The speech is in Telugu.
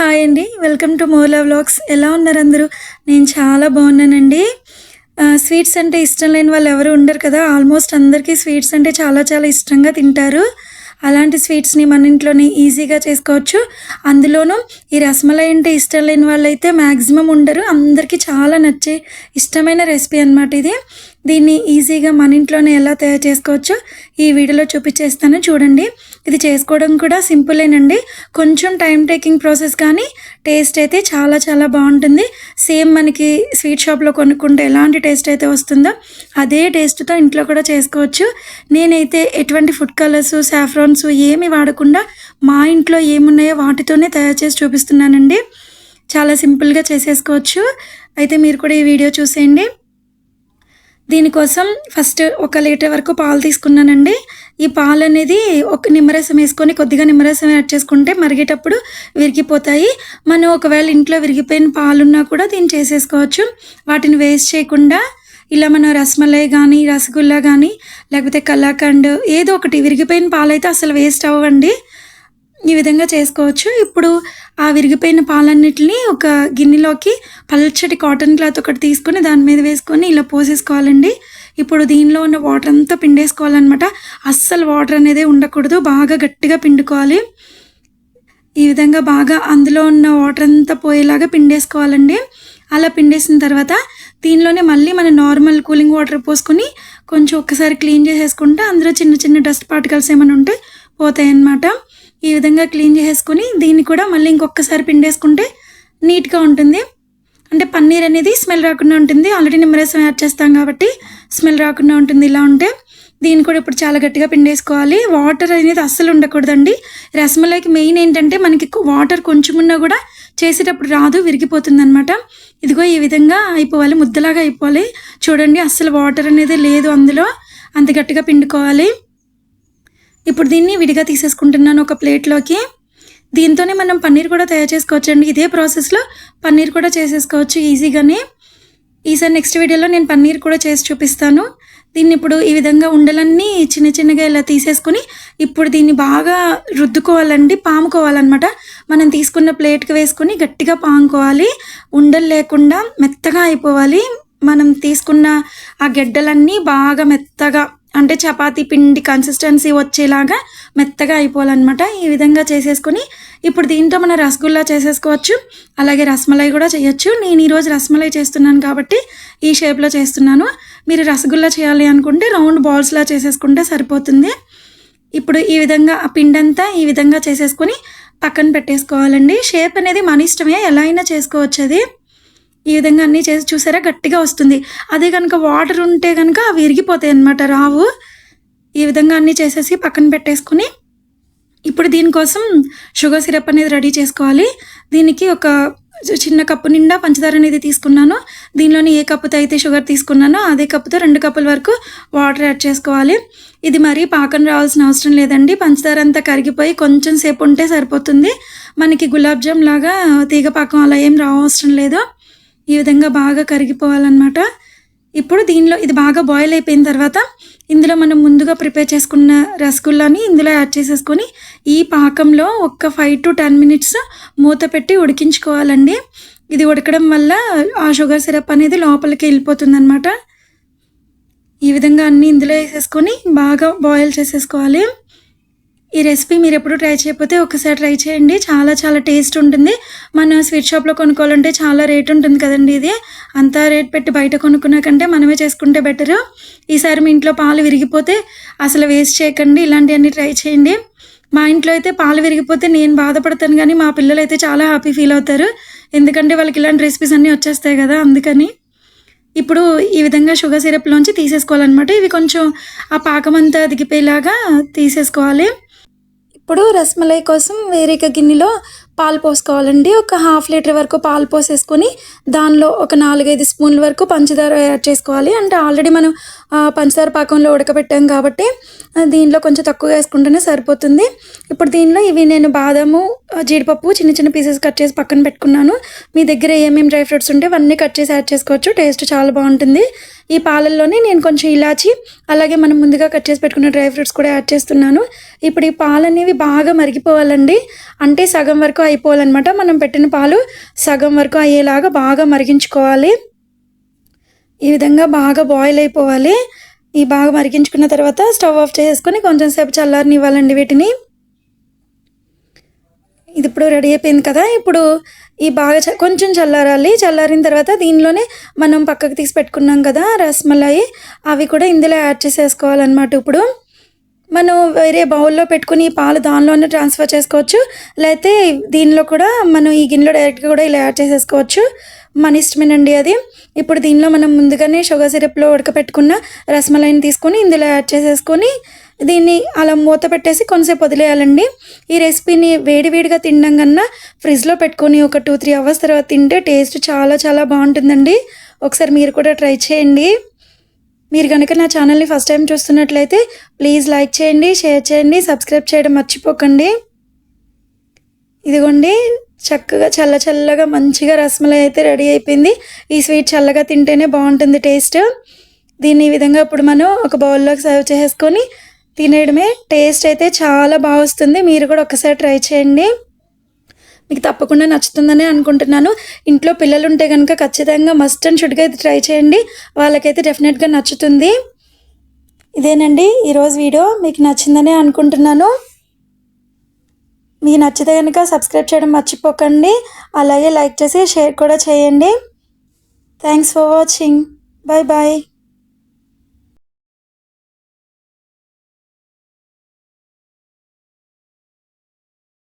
హాయ్ అండి. Welcome to Mola vlogs. ఎలా ఉన్నారు అందరూ? నేను చాలా బాగున్నానండి. స్వీట్స్ అంటే ఇష్టం లేని వాళ్ళు ఎవరు ఉండరు కదా. ఆల్మోస్ట్ అందరికీ స్వీట్స్ అంటే చాలా చాలా ఇష్టంగా తింటారు. అలాంటి స్వీట్స్ని మన ఇంట్లోనే ఈజీగా చేసుకోవచ్చు. అందులోనూ ఈ రసమలై అంటే ఇష్టం లేని వాళ్ళైతే మ్యాక్సిమం ఉండరు. అందరికీ చాలా నచ్చే ఇష్టమైన రెసిపీ అనమాట ఇది. దీన్ని ఈజీగా మన ఇంట్లోనే ఎలా తయారు చేసుకోవచ్చో ఈ వీడియోలో చూపించేస్తాను. చూడండి. ఇది చేసుకోవడం కూడా సింపులేనండి. కొంచెం టైం టేకింగ్ ప్రాసెస్ కానీ టేస్ట్ అయితే చాలా చాలా బాగుంటుంది. సేమ్ మనకి స్వీట్ షాప్లో కొనుక్కుంటే ఎలాంటి టేస్ట్ అయితే వస్తుందో అదే టేస్ట్తో ఇంట్లో కూడా చేసుకోవచ్చు. నేనైతే ఎటువంటి ఫుడ్ కలర్స్ సాఫ్రాన్స్ ఏమి వాడకుండా మా ఇంట్లో ఏమున్నాయో వాటితోనే తయారు చేసి చూపిస్తున్నానండి. చాలా సింపుల్గా చేసేసుకోవచ్చు. అయితే మీరు కూడా ఈ వీడియో చూసేయండి. దీనికోసం ఫస్ట్ ఒక లీటర్ వరకు పాలు తీసుకున్నానండి. ఈ పాలు అనేది ఒక నిమ్మరసం వేసుకొని కొద్దిగా నిమ్మరసం యాడ్ చేసుకుంటే మరిగేటప్పుడు విరిగిపోతాయి. మనం ఒకవేళ ఇంట్లో విరిగిపోయిన పాలున్నా కూడా దీన్ని చేసేసుకోవచ్చు. వాటిని వేస్ట్ చేయకుండా ఇలా మనం రసమలై కానీ రసగుల్లా కానీ లేకపోతే కలాకండ్ ఏదో ఒకటి విరిగిపోయిన పాలైతే అసలు వేస్ట్ అవ్వండి ఈ విధంగా చేసుకోవచ్చు. ఇప్పుడు ఆ విరిగిపోయిన పాలన్నిటిని ఒక గిన్నెలోకి పల్చటి కాటన్ క్లాత్ ఒకటి తీసుకొని దాని మీద వేసుకొని ఇలా పోసేసుకోవాలండి. ఇప్పుడు దీనిలో ఉన్న వాటర్ అంతా పిండేసుకోవాలన్నమాట. అస్సలు వాటర్ అనేది ఉండకూడదు. బాగా గట్టిగా పిండుకోవాలి. ఈ విధంగా బాగా అందులో ఉన్న వాటర్ అంతా పోయేలాగా పిండేసుకోవాలండి. అలా పిండేసిన తర్వాత దీనిలోనే మళ్ళీ మన నార్మల్ కూలింగ్ వాటర్ పోసుకొని కొంచెం ఒక్కసారి క్లీన్ చేసేసుకుంటే అందులో చిన్న చిన్న డస్ట్ పార్టికల్స్ ఏమైనా ఉంటే పోతాయి అన్నమాట ఈ విధంగా క్లీన్ చేసేసుకొని దీన్ని కూడా మళ్ళీ ఇంకొకసారి పిండేసుకుంటే నీట్గా ఉంటుంది. అంటే పన్నీర్ అనేది స్మెల్ రాకుండా ఉంటుంది. ఆల్రెడీ నిమ్మరసం యాడ్ చేస్తాం కాబట్టి స్మెల్ రాకుండా ఉంటుంది ఇలా ఉంటే. దీన్ని కూడా ఇప్పుడు చాలా గట్టిగా పిండేసుకోవాలి. వాటర్ అనేది అస్సలు ఉండకూడదండి. రసమలైకి మెయిన్ ఏంటంటే మనకి వాటర్ కొంచెం ఉన్నా కూడా చేసేటప్పుడు రాదు విరిగిపోతుంది అనమాట ఇదిగో ఈ విధంగా అయిపోవాలి. ముద్దలాగా అయిపోవాలి. చూడండి అస్సలు వాటర్ అనేది లేదు అందులో. అంత గట్టిగా పిండుకోవాలి. ఇప్పుడు దీన్ని విడిగా తీసేసుకుంటున్నాను ఒక ప్లేట్లోకి. దీంతోనే మనం పన్నీర్ కూడా తయారు చేసుకోవచ్చండి. ఇదే ప్రాసెస్లో పన్నీర్ కూడా చేసేసుకోవచ్చు ఈజీగానే. ఈసారి నెక్స్ట్ వీడియోలో నేను పన్నీర్ కూడా చేసి చూపిస్తాను. దీన్ని ఇప్పుడు ఈ విధంగా ఉండలన్నీ చిన్న చిన్నగా ఇలా తీసేసుకొని ఇప్పుడు దీన్ని బాగా రుద్దుకోవాలండి పాముకోవాలన్నమాట. మనం తీసుకున్న ప్లేట్కి వేసుకొని గట్టిగా పాముకోవాలి. ఉండలు లేకుండా మెత్తగా అయిపోవాలి. మనం తీసుకున్న ఆ గెడ్డలన్నీ బాగా మెత్తగా అంటే చపాతీ పిండి కన్సిస్టెన్సీ వచ్చేలాగా మెత్తగా అయిపోవాలన్నమాట. ఈ విధంగా చేసేసుకొని ఇప్పుడు దీంతో మనం రసగుల్లా చేసేసుకోవచ్చు. అలాగే రసమలై కూడా చేయొచ్చు. నేను ఈరోజు రసమలై చేస్తున్నాను కాబట్టి ఈ షేప్లో చేస్తున్నాను. మీరు రసగుల్లా చేయాలి అనుకుంటే రౌండ్ బాల్స్లా చేసేసుకుంటే సరిపోతుంది. ఇప్పుడు ఈ విధంగా ఆ పిండంతా ఈ విధంగా చేసేసుకొని పక్కన పెట్టేసుకోవాలండి. షేప్ అనేది మన ఇష్టమే. ఎలా అయినా చేసుకోవచ్చు అది. ఈ విధంగా అన్నీ చేసి చూసారా? గట్టిగా వస్తుంది. అదే కనుక వాటర్ ఉంటే కనుక అవి విరిగిపోతాయి అన్నమాట. రావు. ఈ విధంగా అన్నీ చేసేసి పక్కన పెట్టేసుకుని ఇప్పుడు దీనికోసం షుగర్ సిరప్ అనేది రెడీ చేసుకోవాలి. దీనికి ఒక చిన్న కప్పు నిండా పంచదార అనేది తీసుకున్నాను. దీనిలోని ఏ కప్పుతో అయితే షుగర్ తీసుకున్నానో అదే కప్పుతో రెండు కప్పుల వరకు వాటర్ యాడ్ చేసుకోవాలి. ఇది మరీ పాకం రావాల్సిన అవసరం లేదండి. పంచదార అంతా కరిగిపోయి కొంచెం సేపు ఉంటే సరిపోతుంది. మనకి గులాబ్ జామ్ లాగా తీగ పాకం అలా ఏం రావసరం లేదు. ఈ విధంగా బాగా కరిగిపోవాలన్నమాట. ఇప్పుడు దీనిలో ఇది బాగా బాయిల్ అయిపోయిన తర్వాత ఇందులో మనం ముందుగా ప్రిపేర్ చేసుకున్న రసగుల్లాని ఇందులో యాడ్ చేసేసుకొని ఈ పాకంలో ఒక్క ఫైవ్ టు టెన్ మినిట్స్ మూత పెట్టి ఉడికించుకోవాలండి. ఇది ఉడకడం వల్ల ఆ షుగర్ సిరప్ అనేది లోపలికి వెళ్ళిపోతుందన్నమాట. ఈ విధంగా అన్నీ ఇందులో వేసేసుకొని బాగా బాయిల్ చేసేసుకోవాలి. ఈ రెసిపీ మీరు ఎప్పుడు ట్రై చేయకపోతే ఒకసారి ట్రై చేయండి. చాలా చాలా టేస్ట్ ఉంటుంది. మన స్వీట్ షాప్లో కొనుక్కోవాలంటే చాలా రేట్ ఉంటుంది కదండి ఇది. అంతా రేట్ పెట్టి బయట కొనుక్కున్నా కంటే మనమే చేసుకుంటే బెటరు. ఈసారి మీ ఇంట్లో పాలు విరిగిపోతే అసలు వేస్ట్ చేయకండి. ఇలాంటివన్నీ ట్రై చేయండి. మా ఇంట్లో అయితే పాలు విరిగిపోతే నేను బాధపడతాను కానీ మా పిల్లలు అయితే చాలా హ్యాపీ ఫీల్ అవుతారు. ఎందుకంటే వాళ్ళకి ఇలాంటి రెసిపీస్ అన్నీ వచ్చేస్తాయి కదా అందుకని. ఇప్పుడు ఈ విధంగా షుగర్ సిరప్లోంచి తీసేసుకోవాలన్నమాట. ఇవి కొంచెం ఆ పాకం అంతా దిగిపోయేలాగా తీసేసుకోవాలి. ఇప్పుడు రసమలై కోసం వేరేక గిన్నెలో పాలు పోసుకోవాలండి. ఒక హాఫ్ లీటర్ వరకు పాలు పోసేసుకొని దానిలో ఒక నాలుగైదు స్పూన్ల వరకు పంచదార యాడ్ చేసుకోవాలి. అంటే ఆల్రెడీ మనం పంచదార పాకంలో ఉడకబెట్టాం కాబట్టి దీనిలో కొంచెం తక్కువ వేసుకుంటేనే సరిపోతుంది. ఇప్పుడు దీనిలో ఇవి నేను బాదాము జీడిపప్పు చిన్న చిన్న పీసెస్ కట్ చేసి పక్కన పెట్టుకున్నాను. మీ దగ్గర ఏమేమి డ్రై ఫ్రూట్స్ ఉంటే అవన్నీ కట్ చేసి యాడ్ చేసుకోవచ్చు. టేస్ట్ చాలా బాగుంటుంది. ఈ పాలల్లోనే నేను కొంచెం ఇలాచి అలాగే మనం ముందుగా కట్ చేసి పెట్టుకున్న డ్రై ఫ్రూట్స్ కూడా యాడ్ చేస్తున్నాను. ఇప్పుడు ఈ పాలు అనేవి బాగా మరిగిపోవాలండి. అంటే సగం వరకు అయిపోవాలన్నమాట. మనం పెట్టిన పాలు సగం వరకు అయ్యేలాగా బాగా మరిగించుకోవాలి. ఈ విధంగా బాగా బాయిల్ అయిపోవాలి. ఈ బాగా మరిగించుకున్న తర్వాత స్టవ్ ఆఫ్ చేసుకొని కొంచెం సేపు చల్లారనివ్వాలండి వీటిని. ఇది ఇప్పుడు రెడీ అయిపోయింది కదా. ఇప్పుడు ఈ బాగా చ- కొంచెం చల్లారాలి. చల్లారిన తర్వాత దీనిలోనే మనం పక్కకు తీసి పెట్టుకున్నాం కదా రసమలాయి అవి కూడా ఇందులో యాడ్ చేసేసుకోవాలన్నమాట ఇప్పుడు. మనం వేరే బౌల్లో పెట్టుకుని పాలు దానిలోనే ట్రాన్స్ఫర్ చేసుకోవచ్చు. లేకపోతే దీనిలో కూడా మనం ఈ గిన్నెలో డైరెక్ట్గా కూడా ఇలా యాడ్ చేసేసుకోవచ్చు. మన ఇష్టమేనండి అది. ఇప్పుడు దీనిలో మనం ముందుగానే షుగర్ సిరప్లో ఉడకపెట్టుకున్న రసమలైన్ తీసుకొని ఇందులో యాడ్ చేసేసుకొని దీన్ని అలా మూత పెట్టేసి కొంతసేపు వదిలేయాలండి. ఈ రెసిపీని వేడివేడిగా తినడం కన్నా ఫ్రిడ్జ్లో పెట్టుకొని ఒక టూ త్రీ అవర్స్ తర్వాత తింటే టేస్ట్ చాలా చాలా బాగుంటుందండి. ఒకసారి మీరు కూడా ట్రై చేయండి. మీరు కనుక నా ఛానల్ని ఫస్ట్ టైం చూస్తున్నట్లయితే ప్లీజ్ లైక్ చేయండి షేర్ చేయండి సబ్స్క్రైబ్ చేయడం మర్చిపోకండి. ఇదిగోండి చక్కగా చల్ల చల్లగా మంచిగా రసమలై అయితే రెడీ అయిపోయింది. ఈ స్వీట్ చల్లగా తింటేనే బాగుంటుంది టేస్ట్. దీన్ని ఈ విధంగా ఇప్పుడు మనం ఒక బౌల్లోకి సర్వ్ చేసుకొని తినేయడమే. టేస్ట్ అయితే చాలా బాగా వస్తుంది. మీరు కూడా ఒకసారి ట్రై చేయండి. మీకు తప్పకుండా నచ్చుతుందని అనుకుంటున్నాను. ఇంట్లో పిల్లలు ఉంటే కనుక ఖచ్చితంగా మస్ట్ అండ్ షుడ్గా ఇది ట్రై చేయండి. వాళ్ళకైతే డెఫినెట్గా నచ్చుతుంది. ఇదేనండి ఈరోజు వీడియో. మీకు నచ్చిందని అనుకుంటున్నాను. మీకు నచ్చితే కనుక సబ్స్క్రైబ్ చేయడం మర్చిపోకండి. అలాగే లైక్ చేసి షేర్ కూడా చేయండి. Thanks for watching bye bye